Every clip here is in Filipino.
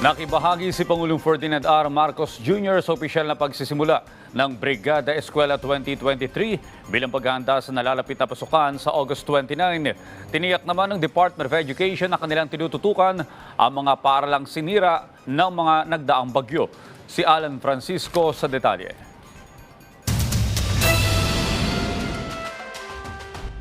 Nakibahagi si Pangulong Ferdinand R. Marcos Jr. sa opisyal na pagsisimula ng Brigada Eskwela 2023 bilang paghahanda sa nalalapit na pasukan sa August 29. Tiniyak naman ng Department of Education na kanilang tinututukan ang mga paaralang sinira ng mga nagdaang bagyo. Si Alan Francisco sa detalye.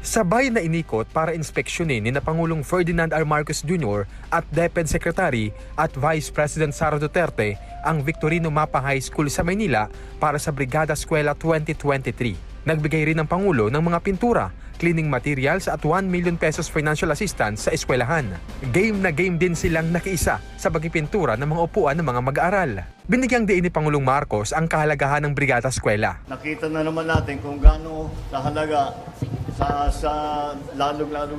Sabay na inikot para inspeksyonin ni na Pangulong Ferdinand R. Marcos Jr. at DepEd Secretary at Vice President Sara Duterte ang Victorino Mapa High School sa Maynila para sa Brigada Eskwela 2023. Nagbigay rin ng Pangulo ng mga pintura, cleaning materials at 1 million pesos financial assistance sa eskwelahan. Game na game din silang nakiisa sa pagpipintura ng mga upuan ng mga mag-aaral. Binigyang diin ni Pangulong Marcos ang kahalagahan ng Brigada Eskwela. Nakita na naman natin kung gaano kahalaga sa sa lalong lalo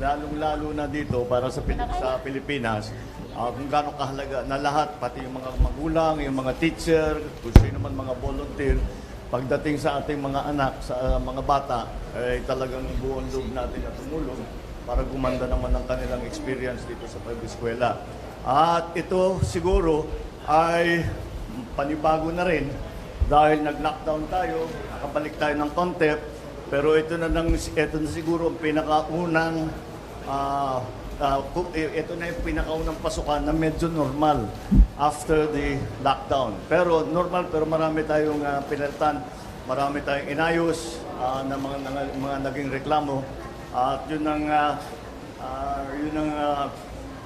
lalong lalo na dito para sa sa Pilipinas ah, kung gaano kahalaga na lahat pati yung mga magulang, yung mga teacher, kung sino man mga volunteer pagdating sa ating mga anak, sa ah, mga bata, ay talagang buong loob natin na tumulong para gumanda naman ang kanilang experience dito sa pag-eskwela. At ito siguro ay panibago na rin dahil nag-lockdown tayo, nakabalik tayo ng konti, pero ito na, nang, ito na siguro ang pinakaunang, ku- eh, ito na yung pinakaunang pasukan na medyo normal after the lockdown. Pero normal, pero marami tayong uh, pinalitan, marami tayong inayos ah, na mga, mga, mga naging reklamo. At yun ang, ah, ah, yun ang ah,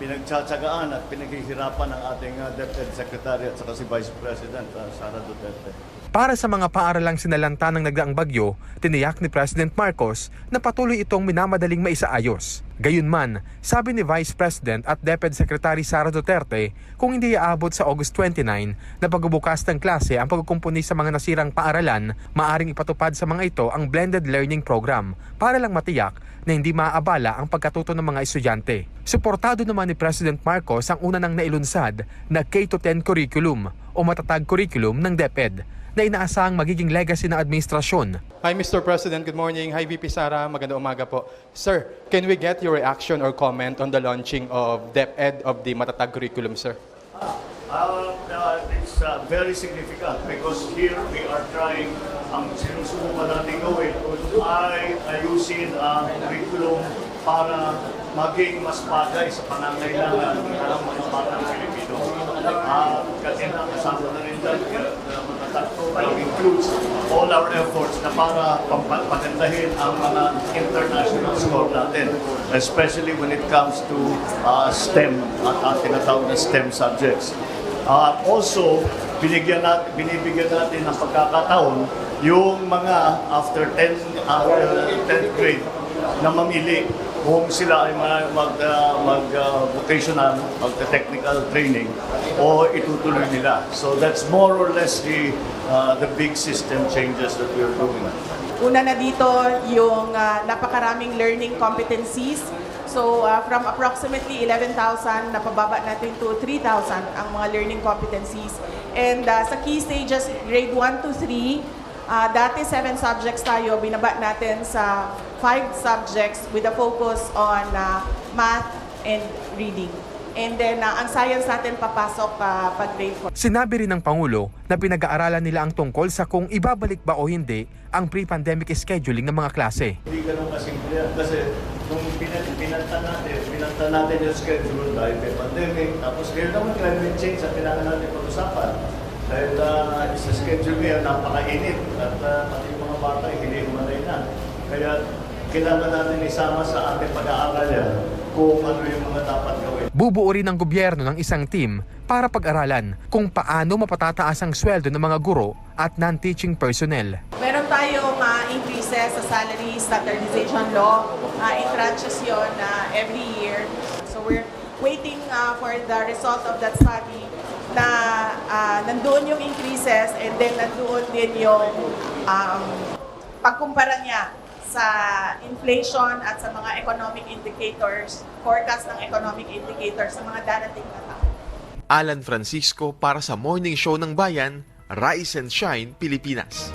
pinagtsatsagaan at pinaghihirapan ng ating uh, DepEd Secretary at saka si Vice President ah, Sara Duterte. Para sa mga paaralang sinalanta ng nagdaang bagyo, tiniyak ni President Marcos na patuloy itong minamadaling maisaayos. Gayunman, sabi ni Vice President at DepEd Secretary Sara Duterte, kung hindi aabot sa August 29 na pagbubukas ng klase ang pagkukumpuni sa mga nasirang paaralan, maaring ipatupad sa mga ito ang blended learning program para lang matiyak na hindi maaabala ang pagkatuto ng mga estudyante. Suportado naman ni President Marcos ang una nang nailunsad na K-10 curriculum o matatag curriculum ng DepEd na inaasahang magiging legacy ng administrasyon. Hi, Mr. President. Good morning. Hi, VP Sara. Magandang umaga po. Sir, can we get your reaction or comment on the launching of DepEd of the Matatag curriculum, sir? Uh, uh, it's uh, very significant because here we are trying, ang sinusubukan natin gawin ay ayusin ang curriculum para maging mas bagay sa pangangailangan ng mga batang Pilipino. Uh, kasi nakasama na rin ay includes all our efforts na para pagandahin ang mga international score natin, especially when it comes to uh, STEM at ang tinatawag na STEM subjects. Uh, also, binigyan natin, binibigyan natin ng pagkakataon yung mga after 10 after 10th grade na mamili kung sila ay ma- mag, uh, mag uh, vocational, mag technical training o itutuloy nila. So that's more or less the uh, the big system changes that we're doing. Una na dito yung ah, napakaraming learning competencies. So ah, from approximately 11,000, napababa natin to 3,000 ang mga learning competencies. And ah, sa key stages, grade 1 to 3, ah, dati 7 subjects tayo, binaba natin sa 5 subjects with a focus on ah, math and reading. And then ah, ang science natin papasok ah, pag grade 4. Sinabi rin ng Pangulo na pinag-aaralan nila ang tungkol sa kung ibabalik ba o hindi ang pre-pandemic scheduling ng mga klase. Hindi ganun kasimple yan. Kasi nung pinag pinanta natin, pinanta natin yung schedule dahil may pandemic, tapos ngayon naman climate change ang kailangan natin pag-usapan. Dahil uh, sa schedule ngayon, napakainit at uh, pati yung mga bata ay hinihimalay na. Kaya kailangan natin isama sa ating pag-aaral yan kung ano yung mga dapat gawin. Bubuo rin ng gobyerno ng isang team para pag-aralan kung paano mapatataas ang sweldo ng mga guro at non-teaching personnel. Meron tayong ah, increases sa salary standardization law. Uh, in tranches yun ah, every year. So we're waiting ah, for the result of that study na ah, nandoon yung increases and then nandoon din yung um, pagkumpara niya sa inflation at sa mga economic indicators, forecast ng economic indicators sa mga darating na taon. Alan Francisco para sa Morning Show ng Bayan, Rise and Shine, Pilipinas.